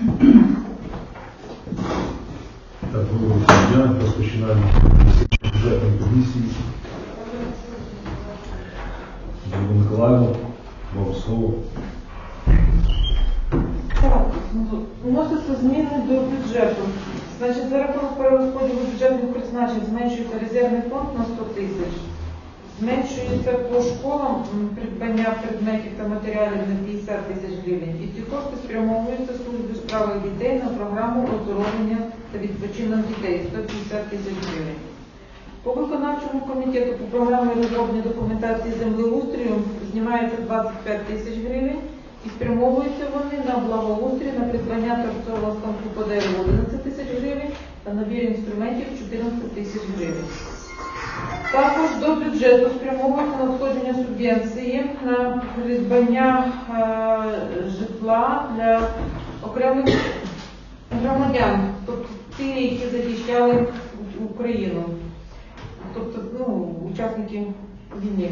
Так, доброго дня. Розпочинаємо бюджетної комісії. Дмитро Миколаївна, вам слово. Так, ну, вносяться зміни до бюджету. Значить, за рахунок перерозподілу бюджетних призначень зменшується резервний фонд на 100 тисяч. Зменшується по школам придбання предметів та матеріалів на 50 тисяч гривень. І ці кошти спрямовуються службі у справах дітей на програму оздоровлення та відпочинок дітей 150 тисяч гривень. По виконавчому комітету по програмі розроблення документації землеустрою знімається 25 тисяч гривень і спрямовуються вони на благоустрій, на придбання торцового станку по дереву 11 тисяч гривень та набір інструментів 14 тисяч гривень. Також до бюджету спрямовується надходження субвенції на придбання е, житла для окремих громадян, тобто ті, які захищали Україну тобто ну, учасники війни.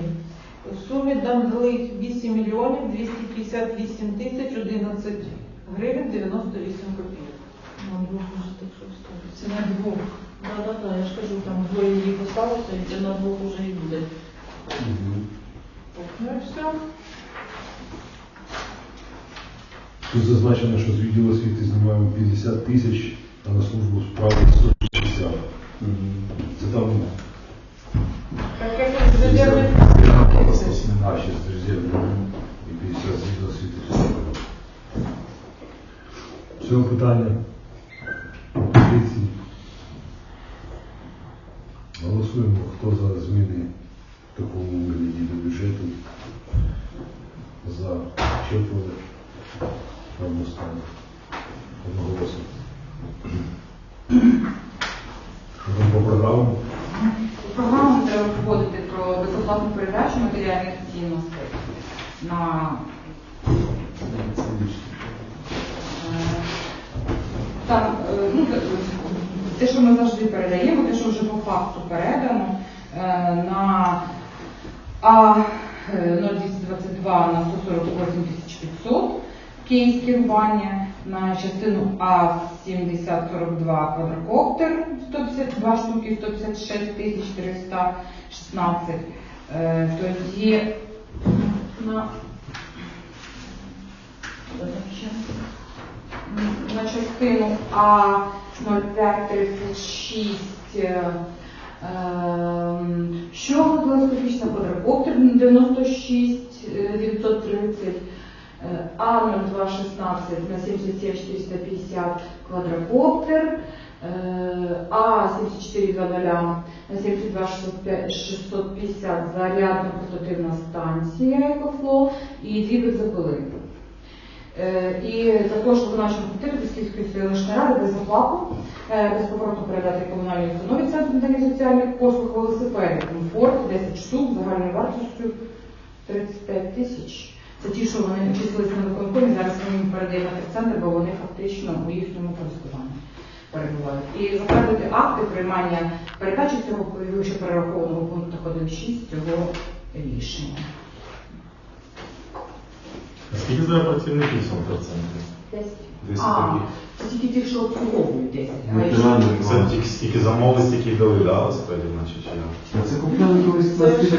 В сумі дали 8 мільйонів 258 тисяч 11 гривень 98 копійок. Це на двох. Да, да, да, я ж кажу, там двоє її поставиться, і це на двох уже і буде. Ну і все. Тут зазначено, що з відділу освіти знімаємо 50 тисяч, а на службу справи 150. Це там Так як з резервних А, ще з резерву і 50 з відділу освіти. Все питання. Позиції. Голосуємо, хто за зміни в такому вигляді до бюджету. За четверо. Одностайно. Одноголосно. Що там по програмам? У програму треба вводити про безоплатну передачу матеріальних цінностей на там, е, ну, те, що ми завжди передаємо, те, що вже по факту передано е, на А е, 0222 на 148 500 кейс керування, на частину А 7042 квадрокоптер 152 штуки, 156 тисяч 416. Е, Тоді на на частину А 0536 е, ем, що телескопічна квадрокоптер 96 е, 930 е, А 0216 на 77 450 квадрокоптер е, А 7420 на 72 605 650 зарядна портативна станція Екофло і дві бензопили. Е, І також виконавчому комітету Київської селищної ради без оплату, е, безповоротно передати комунальній установі Центру надання соціальних послуг велосипеди комфорт 10 штук загальною вартістю 35 тисяч. Це ті, що вони числилися на виконкомі, зараз ми їм передаємо центр, бо вони фактично у їхньому користуванні перебувають. І затвердити акти приймання передачі цього перерахованого в пунктах 1.6 цього рішення. Скільки зараз працівників в центрі? Десять. Десять А, це тільки ті, що обслуговують 10. А Це тільки стільки замовили, стільки дали, да, господи, значить, чи як? Це купляли колись ж 10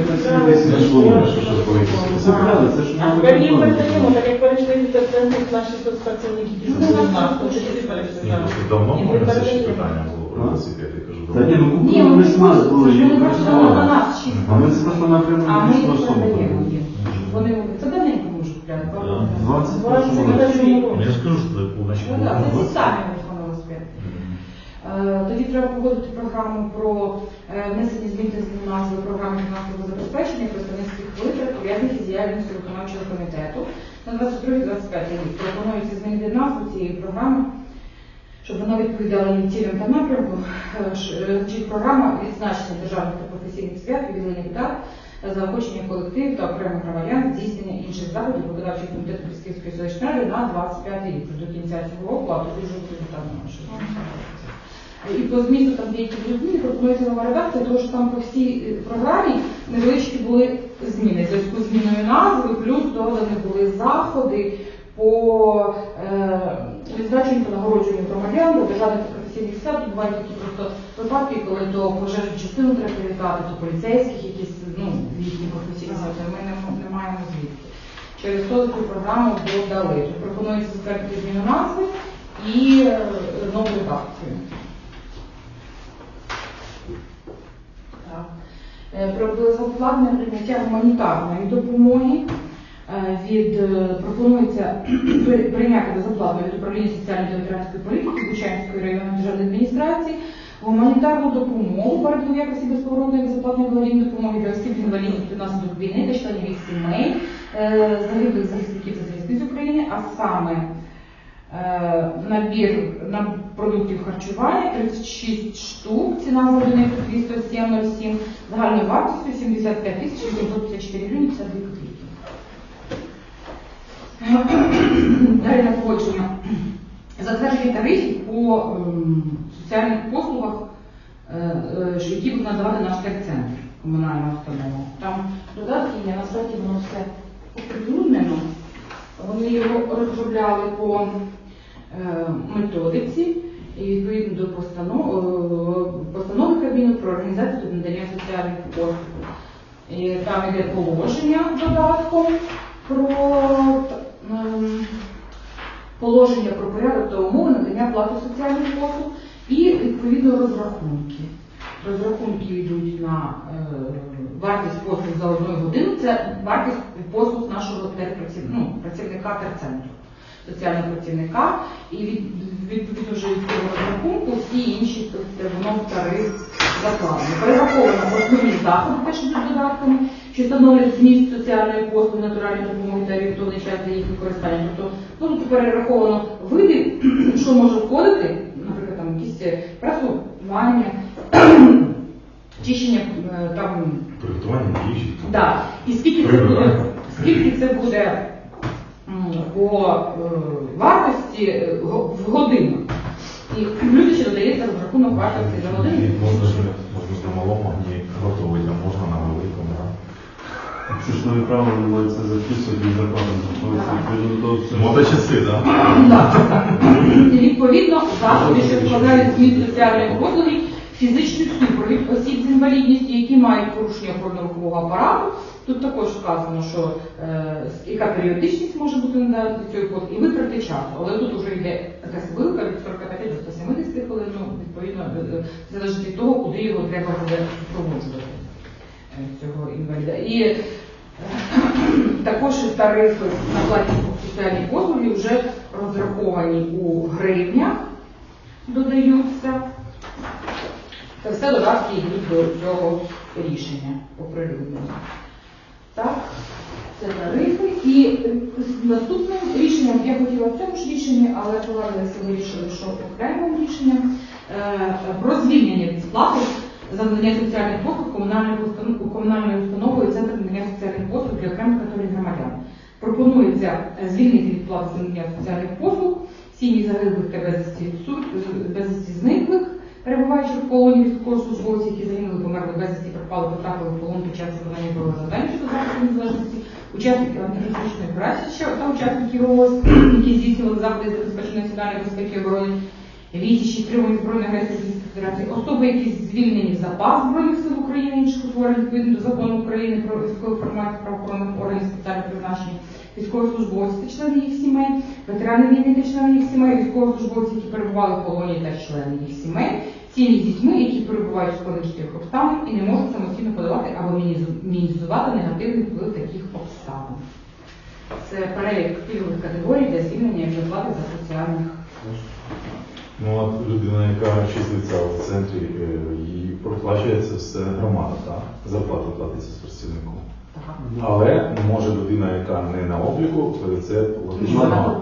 це ж шлунок. Що ж коли якісь Це купляли, це ж А нам тепер їм передаємо, так як перейшли від центрів наші соцпрацівники, ті, що нас, то перейшли давно мене це ще питання було про велосипед, я кажу, Та ні, ну купили нас було, вони їм чисто. А ми це просто напряму не особо. передаємо їм. Вони це Да. років. 20 Двадцять років. років. Я ж кажу, що це наче Ну так, це ті самі велосипед. Е, Тоді треба погодити програму про е, внесення змін та змін назви програми фінансового забезпечення представницьких витрат пов'язаних із діяльністю виконавчого комітету на 22-25 рік. Пропонується змінити назву цієї програми, щоб вона відповідала її цілям та напрямку. Е, е, Значить, програма відзначення державних та професійних свят, відділення дат, заохочення колективів та окремих громадян, здійснення інших заходів виконавчого комітету Київської селищної ради на 25 рік, до кінця цього року, а тоді вже буде там що. І по змісту там деякі зміни пропонується нова редакція, тому що там по всій е, програмі невеличкі були зміни. Зв'язку з зміною назви, плюс додані були заходи по е, відзначенню бувають такі просто випадки, коли то пожежну частину треба привітати, то поліцейських якісь ну, їхні професійні ми не, не маємо звідки. Через то цю програму додали. Тут пропонується затвердити зміну назви і е, нову редакцію. Е, Про безоплатне прийняття гуманітарної допомоги від е, пропонується при- прийняти безоплатно від управління ветеранської політики Бучанської районної державної адміністрації гуманітарну допомогу перед якості безповоротної безоплатної благодійної допомоги для осіб інвалідів внаслідок війни та членів їх сімей, е, загиблих захисників та захисниць України, а саме Е, набір на продуктів харчування 36 штук, ціна за одиницю 207,07, загальною вартістю 75 тисяч 854 гривні 52 копійки. Далі на погодження. Затвердження тарифів по ем, соціальних послугах, е, е, які будуть надавати наш терцентр, комунальна установа. Там додатки є, на сайті воно все оприлюднено. Вони його розробляли по е, методиці і відповідно до постанови, Кабміну про організацію та надання соціальних послуг. Там йде положення додатком про положення про порядок та умови надання плати соціальних послуг і відповідно розрахунки. Розрахунки йдуть на е, вартість послуг за одну годину. Це вартість послуг нашого ну, працівника терцентру, соціального працівника. І відповідно вже від цього розрахунку всі інші тобто, тариф закладено. Перераховано основні заходи, теж йдуть додатками, що становлять зміст соціальної послуги, натуральної допомоги та орієнтовний час для їх використання. Тобто ну, тут перераховано види, що може входити, наприклад, там якісь е, прасування, чищення е, там Приготування їжі. Да. І скільки це буде, скільки це буде по е, вартості в годину. І люди ще додається розрахунок вартості за годину. І Можна ж можна ж на малому огні готувати, а можна на великому. да. Ж нові мають це записувати і всього. Моточаси, так? Так. Відповідно заходи, що складають зміст соціальної послуги, фізичний супровід осіб з інвалідністю, які мають порушення опорно-рухового апарату. Тут також вказано, що е, яка періодичність може бути надана до цієї і витрати часу. Але тут вже йде якась вилка від 45 до 170 хвилин, ну, відповідно, е, залежить від того, куди його треба буде проводжувати е, цього інваліда. І також тарифи на платні соціальні послуги вже розраховані у гривнях, додаються. Це все додатки йдуть до цього рішення оприлюднення. Так, це тарифи. І е, наступним рішенням я хотіла в цьому ж рішенні, але повернулися вирішили, що окремим рішенням е, про звільнення від сплати за надання соціальних послуг комунальною установ- комунальною установою Центр надання соціальних послуг для окремих категорій громадян. Пропонується е, звільнити від плати за надання соціальних послуг сім'ї загиблих та безвісті зниклих, перебуваючих в полоні військовослужбовців, які загинули, померли безвісті, пропали, потрапили в полон під час виконання бойових завдань щодо захисту незалежності, учасників антитерористичної операції та учасників ООС, які здійснювали заходи забезпечення національної безпеки і оборони, відсічі тримані збройної агресії особи, які звільнені запас Збройних сил України, інших утворень відповідно до закону України про військову формацію правоохоронних органів спеціального призначення, військовослужбовці та члени їх сімей, ветерани війни та члени їх сімей, військовослужбовці, які перебували в полоні та члени їх сімей, сім'ї з дітьми, які перебувають в складних життєвих обставин і не можуть самостійно подавати або мінімізувати негативний вплив таких обставин. Це перелік пільгових категорій для звільнення від оплати за соціальних Ну от людина, яка числиться в центрі, е, їй проплачується все громада, так? Зарплата платиться з працівником. так. Але може людина, яка не на обліку, це вона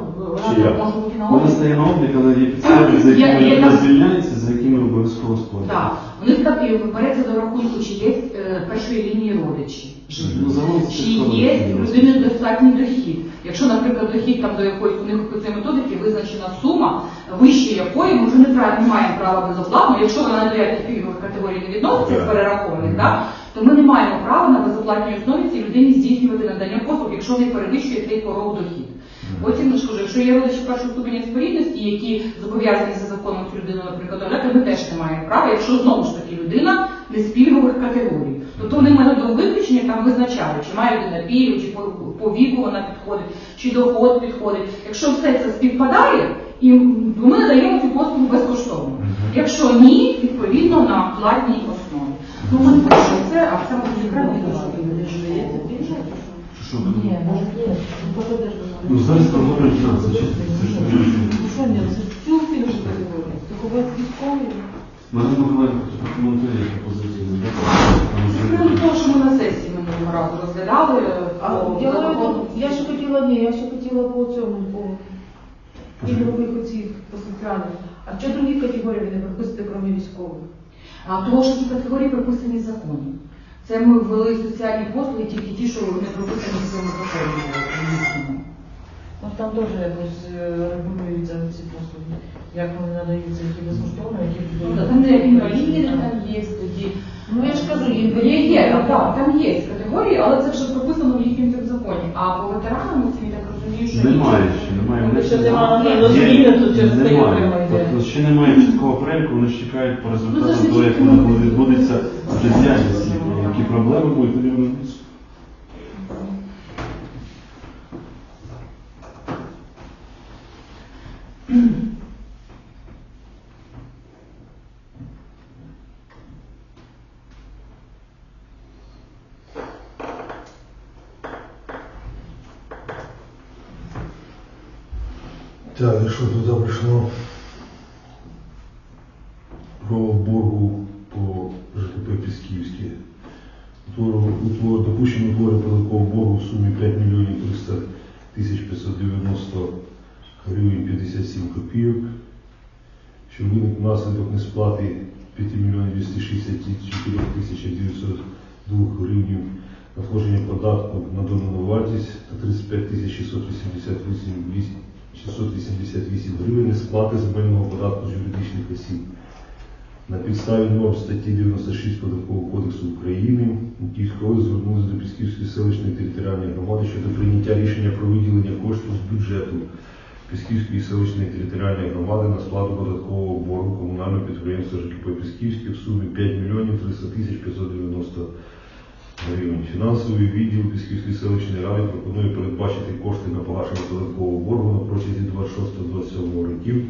Чи як? може бути на Вона стає на облік, але є підстави, за якими вона звільняється, за якими обов'язково сплатить. Так, у них так і береться до рахунку, чи є е, першої лінії родичі. Ну, Чи є людини достатній дохід? Якщо, наприклад, дохід там до якоїсь у них цій методики визначена сума, вище якої ми вже не, не маємо права безоплатно, якщо вона до яких пільгових категорій не відноситься перерахованих, так, то ми не маємо права на безоплатній основі цій людині здійснювати надання послуг, якщо не перевищує цей порог дохід. Потім я ж кажу, якщо є родичі першого ступеня спорідності, які зобов'язані за законом цю людину, наприклад, догляти, ми теж не маємо права, якщо знову ж таки людина не з пільгових категорій. Тобто вони методом виключення там визначають, чи має людина пільгу, чи по, віку вона підходить, чи доход підходить. Якщо все це співпадає, і ми надаємо цю послугу безкоштовно. Якщо ні, відповідно на платній основі. Ну, ми пишемо це, а це ми окремо Що Ні, може є. Ну, Ну зараз там говорить фінанси, це ж не Ну що ні, це цю пільгову категорію. Заховати військові. Марина Миколаївна прокоментує пропозицію. Ну, того, що ми на сесії минулого разу розглядали, А по я, маю закону. тут- я ще хотіла, ні, я ще хотіла по цьому, по пільгових оцих, по соціальних. А що другі категорії ви не пропустите, крім військових? А того, що ці категорії прописані в законі. Це ми ввели соціальні послуги, тільки ті, що не прописані в цьому законі. Ну, там теж якось е, регулюються ці послуги. Як вони надаються, які безкоштовно, які Ну, Там де інваліди, там є тоді. Ну я ж кажу, їм Є, є, так, там є категорії, але це вже прописано в їхньому законі. А по ветеранам, це, я так розумію, що Немає ще, немає. Вони ще немає розуміння, тут через Немає. йде. Тобто ще немає чіткого переліку, вони ж чекають по Ну, це ж того, як воно відбудеться вже діяльність. Які проблеми будуть, тоді вони Так, і що туди прийшло? Про боргу по ЖКП Пісківське. Допущено утворення податкового боргу в сумі 5 мільйонів 300 тисяч 590 гривень 57 копійок, що виник внаслідок несплати 5 мільйонів 264 тисячі 902 гривень надходження податку на додану вартість та 35 тисяч 688 688 гривень сплати земельного податку з юридичних осіб. На підставі норм статті 96 Податкового кодексу України Київської звернулися до Пісківської селищної територіальної громади щодо прийняття рішення про виділення коштів з бюджету Пісківської селищної територіальної громади на сплату податкового боргу комунального підприємства ЖКП Пісківське в сумі 5 мільйонів 300 тисяч 590 гривень. Фінансовий відділ Пісківської селищної ради пропонує передбачити кошти на погашення податкового боргу на протязі 26-27 років.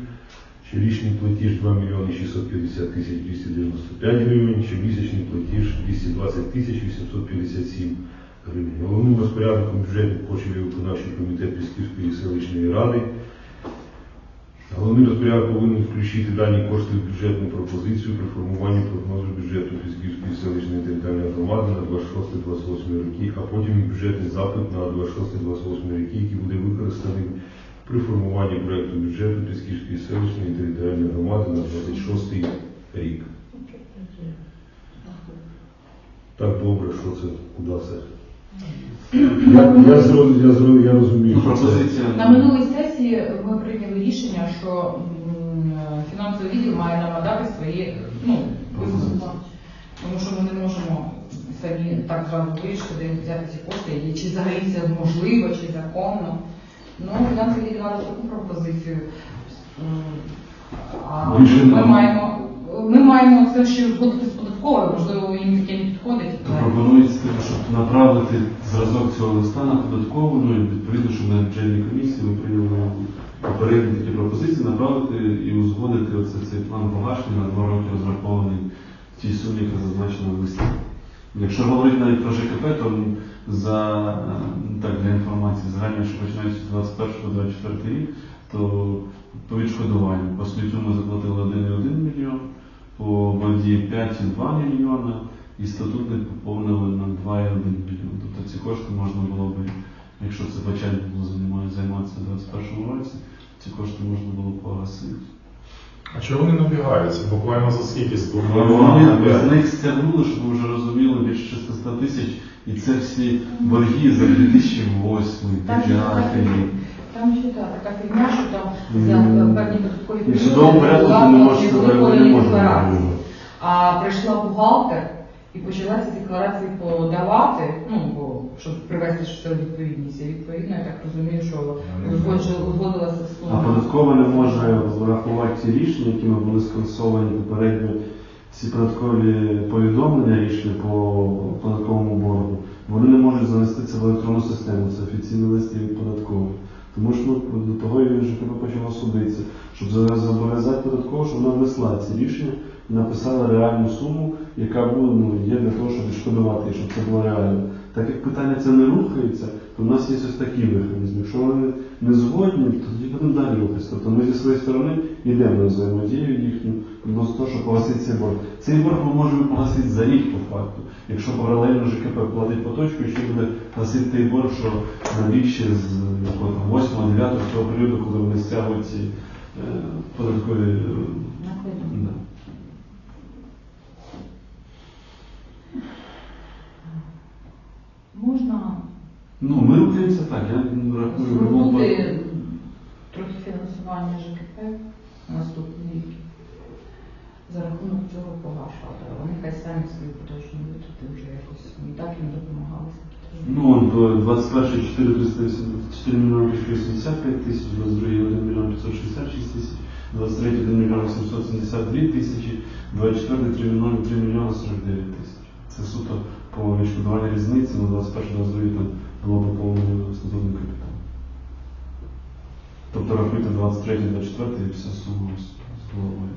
Щорічний платіж 2 мільйони 650 тисяч 295 гривень, щомісячний платіж 220 тисяч 857 гривень. Головним розпорядником бюджетних коштів виконавчий комітет Пісківської селищної ради. Головний розпорядок повинен включити дані кошти в бюджетну пропозицію при формуванні прогнозу бюджету Пісківської селищної територіальної громади на 26-28 роки, а потім і бюджетний запит на 26-28 роки, який буде використаний при формуванні проєкту бюджету Пісківської селищної територіальної громади на 26 рік. Так добре, що це, куди це? Я, я, я, я розумію, що це. На минулій сесії ми прийняли рішення, що фінансовий відділ має нам надати свої ну, висновки. Тому що ми не можемо самі так зразу вирішити, де взяти ці кошти, і чи взагалі це можливо, чи законно. Ну, фінансовий відділ надав таку пропозицію. А ми маємо, ми маємо це ще згодити з податковою, можливо, їм таке То пропонується, щоб направити зразок цього листа на податкову, ну і відповідно, щоб на бюджетній комісії ми прийняли попередні такі пропозиції, направити і узгодити оце цей план погашення на два роки розрахований в тій сумі, яка зазначена в листі. Якщо говорити навіть про ЖКП, то за е, так для інформації загально, що починаючи з 21-24 рік, то по відшкодуванню по сміттю ми заплатили 1,1 мільйон, по воді 5,2 мільйона і статутник поповнили на 2,1 мільйон. Тобто ці кошти можна було б, якщо це бачать було займає- займатися в 2021 році, ці кошти можна було б погасити. А чого вони набігаються? Буквально за скільки Вони з них стягнули, щоб ви вже розуміли, більше 600 тисяч, і це всі борги за 2008, Там 2009 рік. Там ще так, така фігня, що там за Мгм. певні податкові І в судовому порядку була ти не можна. А прийшла бухгалтер і почала ці декларації подавати, ну, бо щоб привести все в відповідність. І відповідно, я так розумію, що Ну, узгоджу- узгодилася А сума. податкова не може врахувати ті рішення, якими були скасовані попередньо ці податкові повідомлення рішення по податковому боргу. Вони не можуть занести це в електронну систему, це офіційні листи від податкових. Тому що ну, до того і ЖКП почало судитися, щоб за- зобов'язати податкову, щоб вона внесла ці рішення написала реальну суму, яка буде, ну, є для того, щоб відшкодувати, щоб це було реально. Так як питання це не рухається, то в нас є ось такий механізм. Якщо вони не згодні, то тоді будемо далі рухатися. Тобто ми зі своєї сторони йдемо на взаємодію їхню відносно того, щоб погасити цей борг. Цей борг ми можемо погасити за рік по факту. Якщо паралельно ЖКП платить поточку, і ще буде гасити той борг, що на рік ще з якого там, 8 9 того періоду, коли вони стягують ці е, податкові. е, Накладно. да. Можна Ну, ми рухаємося так, я рахую. в любому випадку. звернути трохи фінансування ЖКП на наступний рік. За рахунок цього погашувати. а Вони хай самі свої поточні витрати вже якось і так їм допомагали. Ну, от, 21 4 384 мільйони 85 тисяч, 22 1 мільйон 566 тисяч, 23 1 мільйон 772 тисячі, 24 3 мільйони 3 мільйони 49 тисяч. Це суто по відшкодуванню різниці на 21 22 там було поповнено статутним капіталом. Тобто рахуйте 23 24 і вся сума з головою.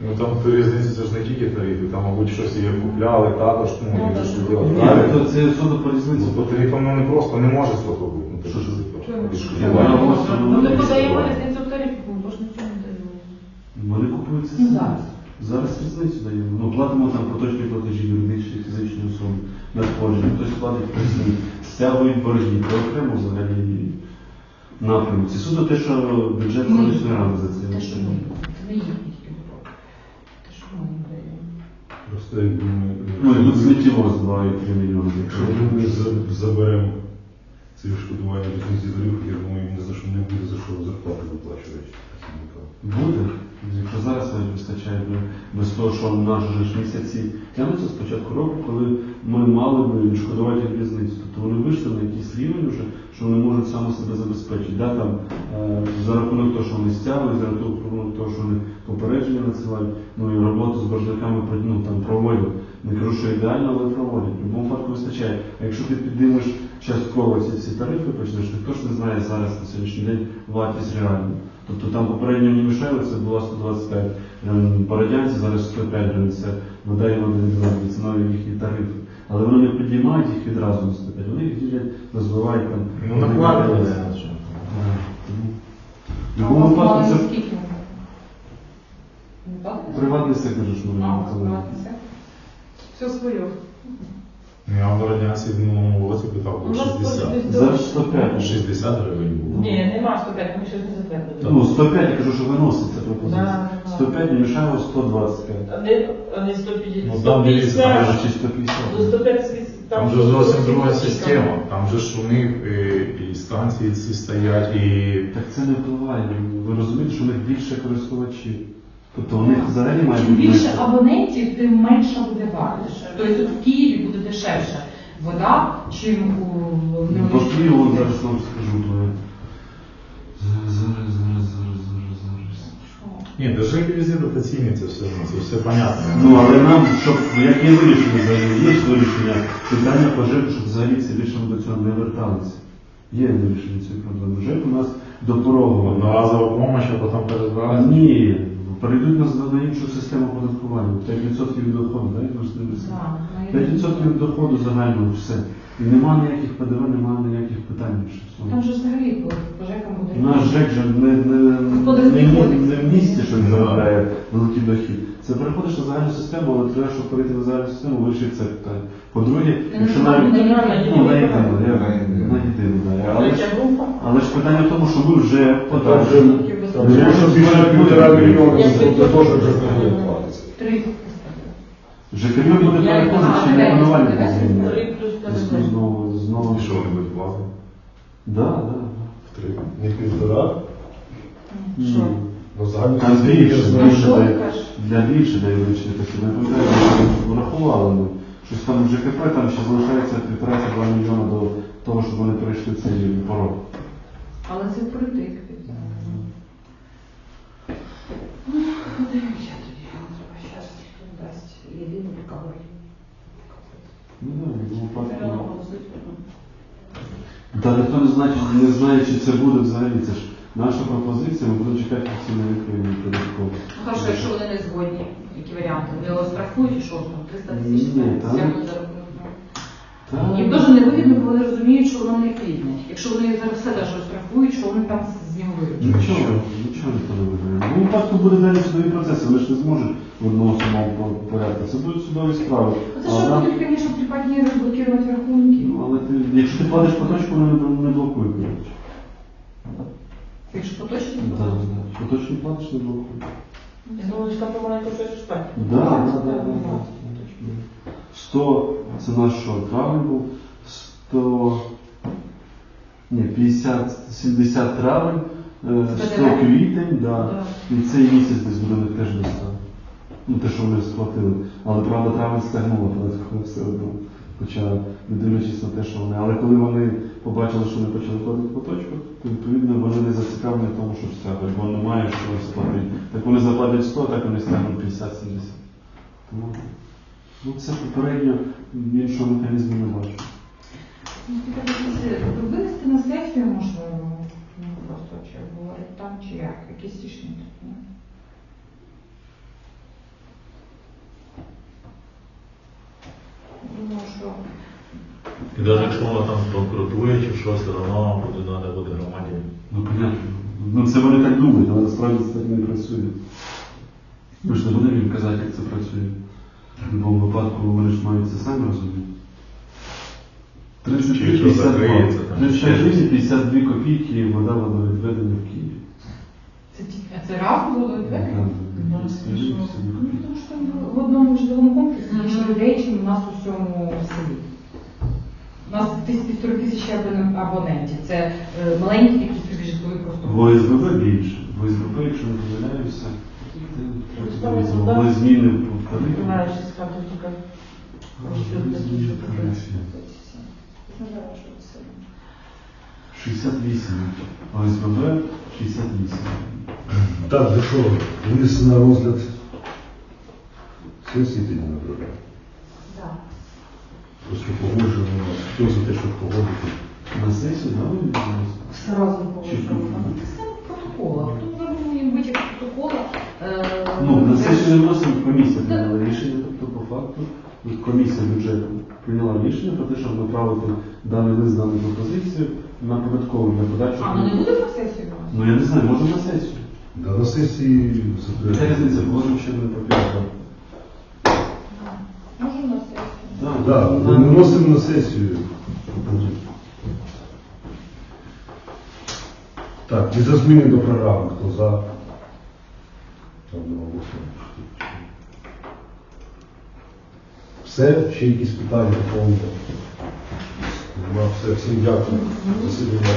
Ну там то різниця це ж не тільки тарифи, там, мабуть, щось і купляли також, ну, Ну, і так. що робити. Ні, то це суто по різниці. Ну, по тарифам ну, не просто не може цього бути. Ну, Що ж це? Чому? Відшкодування. Ну, ми подаємо різницю в тарифі, бо ж нічого не даємо. Вони купуються Ну, самі. Зараз. Різницю даємо. Ну, платимо там поточні платежі юридичні, фізичні особи, надходження, хтось платить присні, стягують борги, це окремо взагалі напрямок. Це суто те, що бюджет Ми. колишньої ради за це. Те, що ми, це не їхні тільки. Те, що ми їм даємо. Просто якби ми, Ну, і тут сміттєво з 2,3 мільйони. якщо ми за- заберемо це відшкодування різниці тарифів, я думаю, їм за що не буде за що зарплати виплачувати. Буде. Якщо зараз навіть вистачає би без того, що наші ж місяці тягнуться з початку року, коли ми мали би відшкодувати різницю. Тобто вони вийшли на якийсь рівень вже, що вони можуть саме себе забезпечити. Да, там, е, за рахунок того, що вони стягують, за рахунок того, що вони попередження надсилають, ну і роботу з боржниками ну, там, проводять. Не кажу, що ідеально, але проводять. В будь-якому випадку вистачає. А якщо ти підіймеш частково ці всі тарифи, почнеш, ніхто ж не знає зараз на сьогоднішній день вартість реальну. Тобто там попередньо не мішали, це було 125 гривень по радянці, зараз 105 гривень, це вода і водовідведення, це нові їхні тарифи. Але вони не підіймають їх відразу на 105, вони їх ділять, розвивають там. Ну, накладно. Тому В будь-якому випадку це так? приватний сектор, що ми маємо. Все своє. Ну, Я в радянці в минулому році питав, було нас 60. десь Зараз 105. 60 гривень було. Ні, нема 105, ми ще не затвердили. Ну, 105, я кажу, що виноситься пропозиція. Да, да. 105 не мішаємо 125. А не, а не 150. Ну, там дивіться, 150. Може, чи 150. До 150. Там же зовсім друга система. Там же ж у них е, і станції ці стоять, і Так це не впливає. Ви розумієте, що у них більше користувачів. Тобто них взагалі має Чим більше абонентів, тим менша буде вартість. Тобто тут в Києві буде дешевша вода, чим у в Ну, По Києву зараз вам скажу. то Зараз, зараз, зараз, зараз, зараз, зараз. ні, держи везде дотаційні, це все, це все понятно. Ну, але нам, щоб, як є вирішення взагалі, є вирішення питання по ЖЕКу, щоб взагалі це більше до цього не верталися. Є вирішення цієї проблеми. ЖЕК у нас до порогового. Одноразова допомога, а потім перезбирати. Ні, перейдуть нас на іншу систему оподаткування. 5% від доходу, так? Ви ж дивитеся. Да, 5% від доходу загально все. І нема ніяких ПДВ, немає ніяких питань. Там же взагалі по по ЖЕКам буде. Наш ЖЕК же не, не, не, кодекс. не в місті, що він заробляє великий дохід. Це переходиш на загальну систему, але треба, щоб перейти на загальну систему, вирішити це питання. По-друге, якщо навіть знаєте, на ну, на єдину На єдину. на але ж питання в тому, що ви вже подали. Же можна більше півтора мільйона, це теж вже не буде платитися. Три. ЖКМ буде переходити, чи не буде ПДВ. Знову, знову. І що вони будуть платити? Да, да. В три. Не півтора, Що? ну загально Там більше, більше дає, для більше дає вирішення такі. Не пам'ятаю, врахували ми, щось там в ЖКП, там ще залишається півтора-два мільйона до того, щоб вони перейшли цей порог. Але це впритик. Ну, подивимося тоді. Треба щас дасть єдину кавері. Ну да, в випадку. Треба наголосити. Та ніхто не знає, чи- не знає, чи це буде взагалі. Це ж наша пропозиція, ми будемо чекати відповіді податково. Ну хорошо, якщо вони не згодні, які варіанти? Вони його штрафують, і що там? 300 тисяч Ні, так. Їм теж не вигідно, бо вони розуміють, що воно не клітне. Якщо вони зараз все даже розрахують, що вони там з нього виручать. Нічого, нічого ніхто не виграє. Ну, випадку буде далі судові процеси, вони ж не зможуть в одному самому порядку. Це будуть судові справи. Це А що нам- будуть, звісно, припадні розблокувати рахунки. Ну, але ти, якщо ти платиш поточку, вони не, не блокують. коротше. Якщо поточно, Да, да. Поточні платиш, не блокують. Я думаю, що там помаленьку щось шпать. Да, да, да, да, да. 100, це наш що, травень був, 100, ні, 50, 70 травень, е, 100 квітень, да. Да. І цей місяць десь буде теж не став. Ну, те, що вони сплатили. Але правда, травень стягнула все одно. Хоча, не дивлячись на те, що вони. Але коли вони побачили, що вони почали платити по точку, то відповідно вони не зацікавлені в тому, щоб стягувати, бо немає що сплатити. Так вони заплатять 100, так вони стягнуть 50-70. Тому ну, це попередньо іншого механізму не бачу. На сесію можливо, ну просто чи говорити там, чи як, якісь рішення. тут, ні? Думаю, що І навіть якщо вона там банкрутує чи щось, все одно буде треба буде громаді. Ну, понятно. Ну, це вони так думають, але насправді це так не працює. Ми ж не будемо їм казати, як це працює. В будь-якому випадку вони ж мають це самі розуміти. 30 Чи якщо закриється, там 36 гривень, 52 копійки вода водовідведення в Києві. це тільки а це було відведено? Ну, копійки. тому що там в одному житловому комплексі більше людей, ніж у нас у всьому селі. У нас десь півтори тисячі абон- абонентів. Це е, маленький такий собі житловий просто. В ОСББ більше. В ОСББ, якщо не помиляюся, були зміни в тарифі. Знаєш, з карти тільки. Були зміни це. 68. ОСББ 68. Так, для що? Винести на розгляд сесії тоді направляємо. Да. Просто погоджено. Хто за те, щоб погодити? На сесію, да, ви? Все разом Чи положено. Це протокола. Хто забув витяг протокола? е, Це ж- не вносимо комісія прийняла рішення, тобто по факту комісія бюджету прийняла рішення про те, щоб направити даний лист, дану пропозицію на податкову для подачі. А, ну не буде на сесію? Ну я не знаю, може на сесію. Да, на сесії Яка різниця, можемо ще не папір. Може на сесію. Да, Да, на- виносимо на сесію. Так, і за зміни до програми. Хто за? Одноголосно. Все, ще якісь питання доповнити? Нема, все, всім дякую. Засідання.